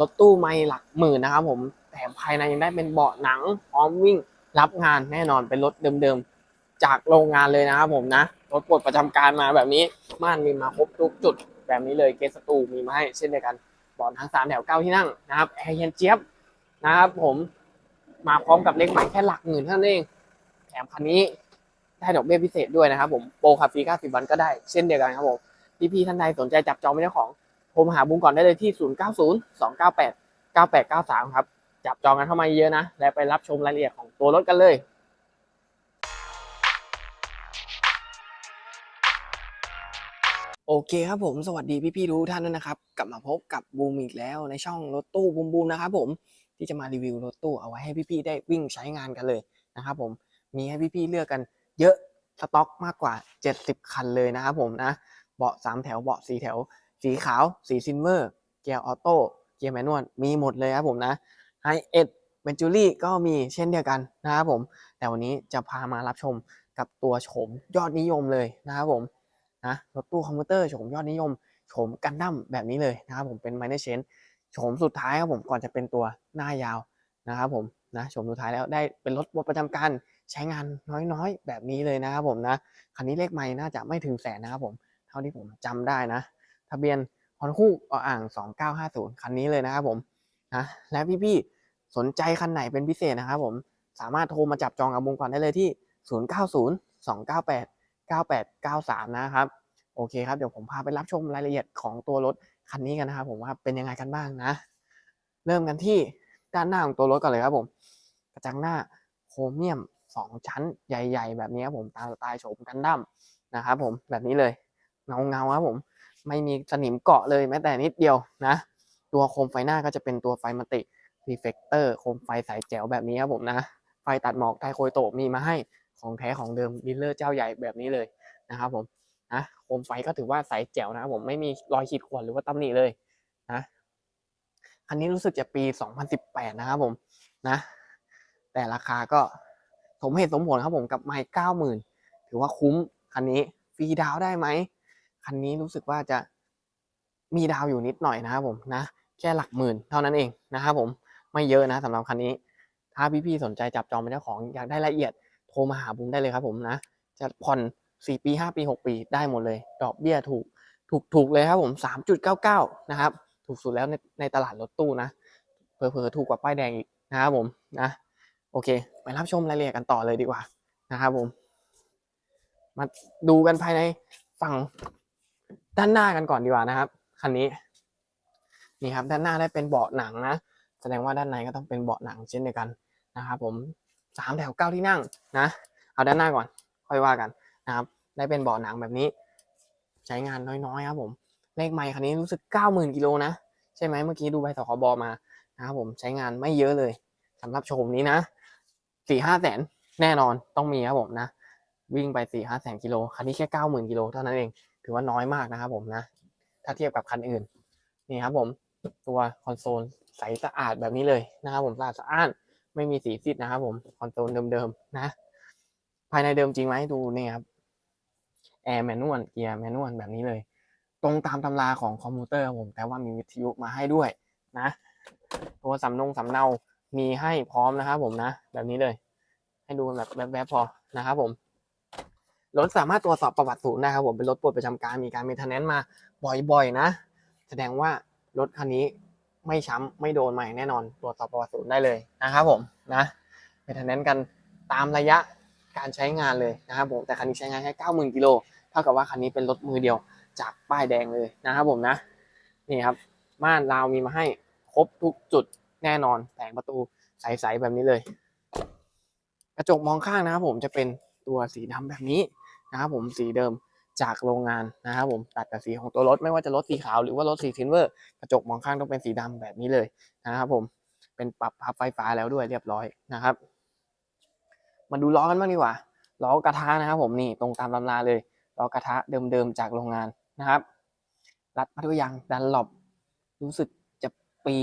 รถตู้ไม่หลักหมื่นนะครับผมแถมภายในยังได้เป็นเบาะหนังพร้อมวิ่งรับงานแน่นอนเป็นรถเดิมๆ จากโรงงานเลยนะครับผมนะรถปลดประจำการมาแบบนี้ม่านมีมาครบทุกจุด แบบนี้เลยเกสตูมีมาให้เช่นเดียวกันเบาะทั้งสามแถวเก้าที่นั่งนะครับแอร์เย็นเจี๊ยบนะครับผมมาพร้อมกับเลขใหม่แค่หลักหมื่นเท่านั้นเองแถมคันนี้ได้ดอกเบี้ยพิเศษด้วยนะครับผมโปรขับฟรี90วันก็ได้เช่นเดียวกันครับผมพี่ๆท่านใดสนใจจับจองเป็นเจ้าของ โทรมหาบุ้งก่อนได้เลยที่ 090 298 9893 ครับ จับจองกันเข้ามาเยอะนะ และไปรับชมรายละเอียดของตัวรถกันเลยโอเคครับผมสวัสดีพี่ๆทุกท่านด้วยนะครับ กลับมาพบกับบูมอีกแล้วในช่องรถตู้บูมบูมนะครับผมที่จะมารีวิวรถตู้เอาไว้ให้พี่ๆได้วิ่งใช้งานกันเลยนะครับผมมีให้พี่ๆเลือกกันเยอะสต็อกมากกว่า 70 คันเลยนะครับผมนะเบาะ 3 แถวเบาะ 4 แถว สีขาว สีซิลเวอร์ เกียร์ออโต้ เกียร์แมนนวล มีหมดเลยครับผมนะไฮเอ็ดเบนจูรี่ก็มีเช่นเดียวกันนะครับผม แต่วันนี้จะพามารับชมกับตัวโฉมยอดนิยมเลยนะครับผมนะรถตู้คอมพิวเตอร์โฉมยอดนิยมโฉมกันดั้มแบบนี้เลยนะครับผมเป็นไมเนเชนโฉมสุดท้ายครับผมก่อนจะเป็นตัวหน้ายาวนะครับผมนะโฉมสุดท้ายแล้วได้เป็นรถประจำการใช้งานน้อยๆ แบบนี้เลยนะครับผมนะคันนี้เลขไม่น่าจะไม่ถึงแสนนะครับผม เท่าที่ผมจำได้นะ ทะเบียนฮอนคู่ออ่าง 2950 คันนี้เลยนะครับผมนะและพี่ๆสนใจคันไหนเป็นพิเศษนะครับผมสามารถโทรมาจับจองกับวงก่อนได้เลยที่ 090 298 9893 นะครับโอเคครับเดี๋ยวผมพาไปรับชมรายละเอียดของตัวรถคันนี้กันนะครับผมว่าเป็นยังไงกันบ้างนะ เริ่มกันที่ด้านหน้าของตัวรถก่อนเลยครับผม กระจังหน้าโครเมียม 2 ชั้นใหญ่ ๆ แบบนี้ครับผมตามสไตล์โฉมกันดั้มนะครับผมแบบนี้เลยเงาเงาๆครับผม ไม่มีสนิมเกาะเลยแม้แต่นิดเดียวนะ ตัวโคมไฟหน้าก็จะเป็นตัวไฟมัติรีเฟกเตอร์โคมไฟสายแจ๋วแบบนี้ครับผมนะ ไฟตัดหมอกไทโคยโตมีมาให้ของแท้ของเดิมดีลเลอร์เจ้าใหญ่แบบนี้เลยนะครับผมนะโคมไฟก็ถือว่าสายแจ๋วนะครับผมไม่มีรอยขีดข่วนหรือว่าตำหนิเลยนะคันนี้รู้สึกจะปี 2018 นะครับผมนะแต่ราคาก็สมเหตุสมผลครับผมกับไมค์เก้าหมื่นถือว่าคุ้มคันนี้ฟรีดาวได้ไหม คันนี้รู้สึกว่าจะมีดาวอยู่นิดหน่อยนะครับผมนะ แค่หลักหมื่นเท่านั้นเองนะครับผมไม่เยอะนะสำหรับคันนี้ ถ้าพี่ๆสนใจจับจองเป็นเจ้าของอยากได้รายละเอียดโทรมาหาบุ้มได้เลยครับผมนะ จะผ่อน 4 ปี 5 ปี 6 ปีได้หมดเลย ดอกเบี้ยถูกถูกถูกเลยครับผม 3.99 นะครับ ถูกสุดแล้วในในตลาดรถตู้นะเผลอๆถูกกว่าป้ายแดงอีกนะครับผมนะโอเค ไปรับชมรายละเอียดกันต่อเลยดีกว่านะครับผม มาดูกันภายในฝั่ง ด้านหน้ากันก่อนดีกว่านะครับคันนี้นี่ครับด้านหน้าได้เป็นเบาะหนังนะ แสดงว่าด้านในก็ต้องเป็นเบาะหนังเช่นเดียวกันนะครับผมสามแถวเก้าที่นั่งนะเอาด้านหน้าก่อนค่อยว่ากันนะครับได้เป็นเบาะหนังแบบนี้ ใช้งานน้อยๆครับผมเลขไมค์คันนี้รู้สึกเก้าหมื่นกิโลนะใช่ไหมเมื่อกี้ดูใบสคบมานะครับผมใช้งานไม่เยอะเลยสำหรับโชมนี้นะสี่ห้าแสนแน่นอนต้องมีครับผมนะ วิ่งไปสี่ห้าแสนกิโลคันนี้แค่เก้าหมื่นกิโลเท่านั้นเอง ถือว่าน้อยมากนะครับผมนะ ถ้าเทียบกับคันอื่น นี่ครับผมตัวคอนโซลใสสะอาดแบบนี้เลยนะครับผมสะอาดสะอ้านไม่มีสีซีดนะครับผมคอนโซลเดิมๆนะ ภายในเดิมจริงไหมดูนี่ครับแอร์แมนนวลเกียร์แมนนวลแบบนี้เลย ตรงตามตำราของคอมพิวเตอร์ครับผมแต่ว่ามีวิทยุมาให้ด้วยนะ ตัวสำนงสำเนามีให้พร้อมนะครับผมนะ แบบนี้เลย ให้ดูแบบแบบๆพอนะครับผม รถสามารถตรวจสอบประวัติศูนย์ได้ครับผมเป็นรถปลดประจำการมีการเมนเทนแนนซ์มาบ่อยๆนะ แสดงว่ารถคันนี้ไม่ช้ำไม่โดนใหม่แน่นอน ตรวจสอบประวัติศูนย์ได้เลยนะครับผมนะเมนเทนแนนซ์กันตามระยะการใช้งานเลยนะครับผมแต่คันนี้ใช้งานแค่เก้าหมื่นกิโลเท่ากับว่าคันนี้เป็นรถมือเดียวจากป้ายแดงเลยนะครับผมนะนี่ครับม่านราวมีมาให้ครบทุกจุดแน่นอนแผงประตูใสๆแบบนี้เลย กระจกมองข้างนะครับผมจะเป็นตัวสีดำแบบนี้ นะครับผมสีเดิมจากโรงงานนะครับผมตัดกับสีของตัวรถไม่ว่าจะรถสีขาวหรือว่ารถสีซิลเวอร์กระจกมองข้างต้องเป็นสีดำแบบนี้เลยนะครับผมเป็นปรับพับไฟฟ้าแล้วด้วยเรียบร้อยนะครับ มาดูล้อกันบ้างดีกว่าล้อกระทะนะครับผมนี่ตรงตามตำราเลยล้อกระทะเดิมๆจากโรงงานนะครับ รัดมาด้วยยางดันหลบรู้สึกจะปี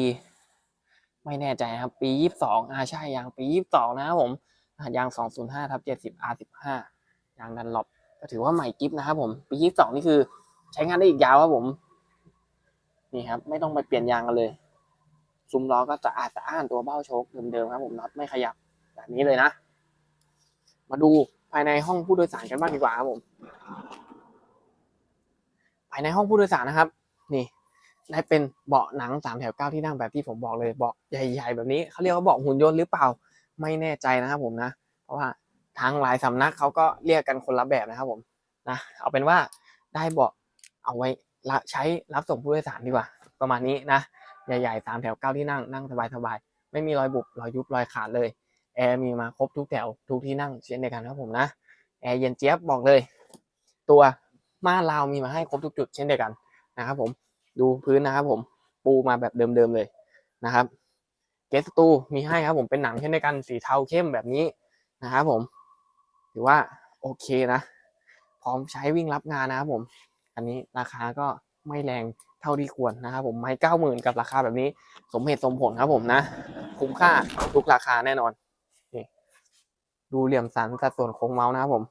ไม่แน่ใจนะครับ ปียี่สิบสองอ่าใช่ยางปียี่สิบสองนะครับผมยางสองศูนย์ห้าทับเจ็ดสิบ R สิบห้ายางดันหลบ ก็ถือว่าใหม่กิฟนะครับผม ปียี่สิบสองนี่คือ ใช้งานได้อีกยาวครับผม นี่ครับ ไม่ต้องไปเปลี่ยนยางกันเลย ซุ้มล้อก็จะอาดสะอ้านตัวเบ้าโชคเดิมๆครับผมน็อตไม่ขยับแบบนี้เลยนะ มาดูภายในห้องผู้โดยสารกันบ้างดีกว่าครับผม ภายในห้องผู้โดยสารนะครับ นี่ได้เป็นเบาะหนังสามแถวเก้าที่นั่งแบบที่ผมบอกเลยเบาะใหญ่ ๆ แบบนี้เขาเรียกว่าเบาะหุ่นยนต์หรือเปล่า ไม่แน่ใจนะครับผมนะ เพราะว่า ทางหลายสำนักเขาก็เรียกกันคนละแบบนะครับผมนะเอาเป็นว่าได้เบาะเอาไว้ใช้รับส่งผู้โดยสารดีกว่า ประมาณนี้นะใหญ่ๆสามแถวเก้าที่นั่งนั่งสบายๆไม่มีรอยบุบรอยยุบรอยขาดเลยแอร์มีมาครบทุกแถวทุกที่นั่งเช่นเดียวกันครับผมนะแอร์เย็นเจี๊ยบบอกเลย ตัวม่านราวมีมาให้ครบทุกจุดเช่นเดียวกันนะครับผมดูพื้นนะครับผมปูมาแบบเดิมๆเลยนะครับเกสตูมีให้ครับผมเป็นหนังเช่นเดียวกันสีเทาเข้มแบบนี้นะครับผม ถือว่าโอเคนะ พร้อมใช้วิ่งรับงานนะครับผม อันนี้ราคาก็ไม่แรงเท่าที่ควรนะครับผมไม่เก้าหมื่นกับราคาแบบนี้ สมเหตุสมผลครับผมนะ คุ้มค่าทุกราคาแน่นอนนี่ดูเหลี่ยมสันสัดส่วนโค้งเมาส์นะครับผม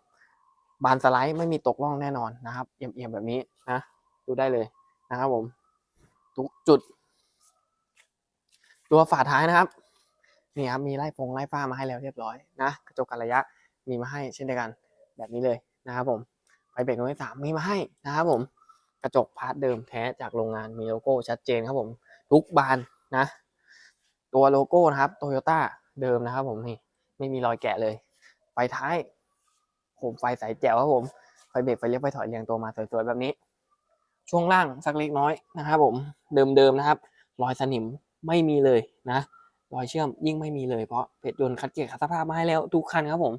บานสไลด์ไม่มีตกล่องแน่นอนนะครับ เอี่ยมๆแบบนี้นะ ดูได้เลยนะครับผม ทุกจุด ตัวฝาท้ายนะครับ นี่ครับมีไล่ฟงไล่ฟ้ามาให้แล้วเรียบร้อยนะ กระจกกันระยะ มีมาให้เช่นเดียวกันแบบนี้เลยนะครับผมไฟเบรกตัวที่สามมีมาให้นะครับผมกระจกพาร์ทเดิมแท้จากโรงงานมีโลโก้ชัดเจนครับผมทุกบานนะ ตัวโลโก้นะครับโตโยต้าเดิมนะครับผมนี่ไม่มีรอยแกะเลยไฟท้ายโคมไฟใสแจ๋วครับผมไฟเบรกไฟเลี้ยวไฟถอยเรียงตัวมาสวยๆแบบนี้ ช่วงล่างสักเล็กน้อยนะครับผมเดิมๆนะครับ รอยสนิมไม่มีเลยนะรอยเชื่อมยิ่งไม่มีเลยเพราะเพชรยนต์คัดเกรดคัดสภาพมาให้แล้วทุกคันครับผม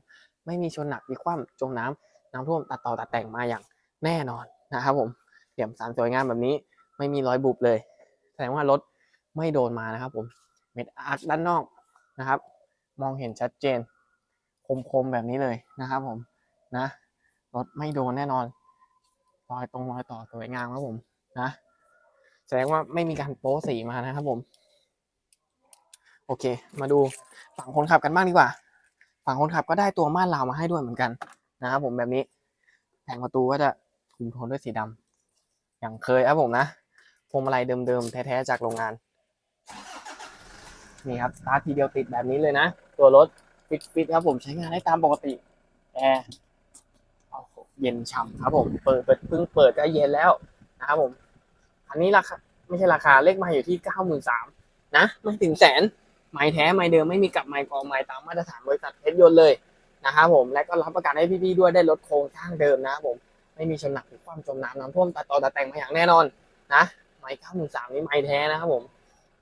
ไม่มีชนหนักมีคว่ำจมน้ำน้ำท่วมตัดต่อตัดแต่งมาอย่างแน่นอนนะครับผมเหลี่ยมสันสวยงามแบบนี้ไม่มีรอยบุบเลยแสดงว่ารถไม่โดนมานะครับผมเม็ดอาร์คด้านนอกนะครับ มองเห็นชัดเจน คมๆแบบนี้เลยนะครับผมนะรถไม่โดนแน่นอนรอยตรงรอยต่อสวยงามครับผมนะแสดงว่าไม่มีการโป๊สีมานะครับผม โอเค มาดูฝั่งคนขับกันบ้างดีกว่า ฝั่งคนขับก็ได้ตัวม่านราวมาให้ด้วยเหมือนกันนะครับผมแบบนี้แผงประตูก็จะคุมโทนด้วยสีดำอย่างเคยครับผมนะพวงมาลัยเดิมๆแท้ๆจากโรงงานนี่ครับสตาร์ททีเดียวติดแบบนี้เลยนะ ตัวรถฟิตฟิตครับผมใช้งานได้ตามปกติแอร์เย็นฉ่ำครับผมเปิดเปิดเพิ่งเปิดก็เย็นแล้วนะครับผม อันนี้ราคาไม่ใช่ราคาเลขมาอยู่ที่เก้าหมื่นสามนะ ไม่ถึงแสน ไม้แท้ไม้เดิมไม่มีกลับไม้กองไม้ตามมาตรฐานบริษัทเพชรยนต์เลยนะครับผมและก็รับประกันให้พี่ๆด้วยได้ลดโครงสร้างเดิมนะครับผมไม่มีชนหนักหรือความจมน้ำน้ำท่วมตัดต่อตัดแต่งมาอย่างแน่นอนนะไม้เก้าหมื่นสามนี่ไม้แท้นะครับผม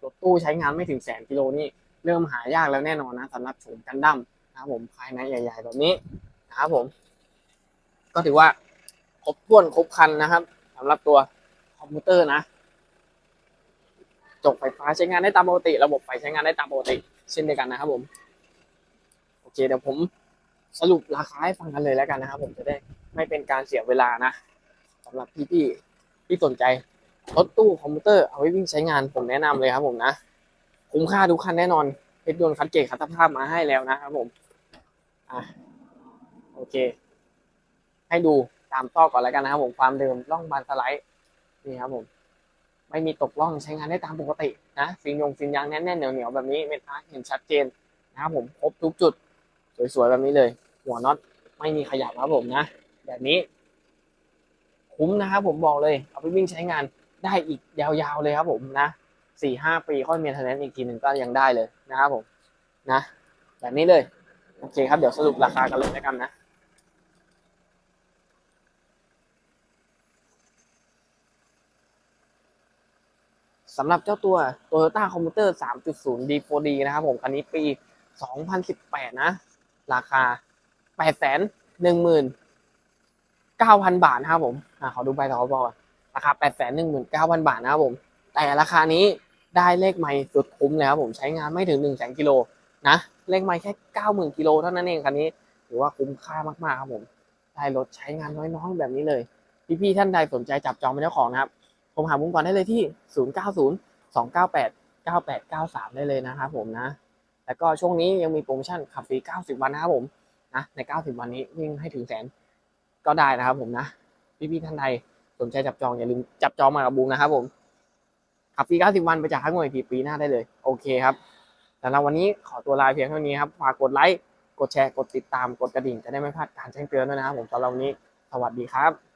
รถตู้ใช้งานไม่ถึงแสนกิโลนี่เริ่มหายากแล้วแน่นอนนะสำหรับโฉมกันดั้มนะครับผมภายในใหญ่ ๆ แบบนี้นะครับผม ก็ถือว่าครบถ้วนครบคันนะครับสำหรับตัวคอมพิวเตอร์นะ จกไฟฟ้าใช้งานได้ตามปกติ ระบบไฟใช้งานได้ตามปกติ เช่นเดียวกันนะครับผมโอเคเดี๋ยวผมสรุปราคาให้ฟังกันเลยแล้วกันนะครับ ผมจะได้ไม่เป็นการเสียเวลานะสำหรับพี่ๆที่สนใจรถตู้คอมพิวเตอร์เอาไว้วิ่งใช้งานผมแนะนำเลยครับผมนะ คุ้มค่าทุกคันแน่นอนเพชรยนต์คัดเกรดคัดสภาพมาให้แล้วนะครับผมอะโอเค ให้ดูตามต้อก่อนแล้วกันนะครับผมความเดิมร่องบานสไลด์นี่ครับผม ไม่มีตกล่องใช้งานได้ตามปกตินะฟินยงฟินยางแน่นๆเหนียวๆแบบนี้เม็ดอาร์เห็นชัดเจนนะครับผมครบทุกจุด สวยๆแบบนี้เลย หัวน็อตไม่มีขยับครับผมนะ แบบนี้ คุ้มนะครับผมบอกเลยเอาไปวิ่งใช้งานได้อีกยาวๆเลยครับผมนะสี่ห้าปีค่อยเมีเทนแนนอีกทีหนึ่งก็ยังได้เลยนะครับผมนะ แบบนี้เลย โอเคครับเดี๋ยวสรุปราคากันเลยแล้วกันนะ สำหรับเจ้าตัว Toyota Commuter 3.0 D4D นะครับผมคันนี้ปี 2018 นะ ราคา 819,000 บาทนะครับผมอ่าขอดูใบต่อบอกอนราคา 819,000 บาทนะครับผม แต่ราคานี้ได้เลขไม่สุดคุ้มเลยครับผมใช้งานไม่ถึง1 0 0 0กิโลนะเลขไม่แค่ 90,000กิโลเท่านั้นเองคันนี้ถือว่าคุ้มค่ามากๆครับผมได้รถใช้งานน้อยๆแบบนี้เลยพี่ๆท่านใดสนใจจับจองเป็นเจ้าของนะครับ ผมหาบุ้งก่อนได้เลยที่ 090 298 9893 ได้เลยนะครับผมนะ แล้วก็ช่วงนี้ยังมีโปรโมชั่นขับฟรี 90 วันนะครับผมนะใน 90 วันนี้วิ่งให้ถึงแสนก็ได้นะครับผมนะ พี่ๆท่านใดสนใจจับจองอย่าลืมจับจองมากับบุ้งนะครับผมขับฟรี 90 วันไปจากค่างวดอีกทีปีหน้าได้เลย โอเคครับสำหรับวันนี้ขอตัวลาเพียงเท่านี้ครับฝากกดไลค์กดแชร์กดติดตามกดกระดิ่งจะได้ไม่พลาดการแจ้งเตือนด้วยนะครับผมสำหรับวันนี้สวัสดีครับ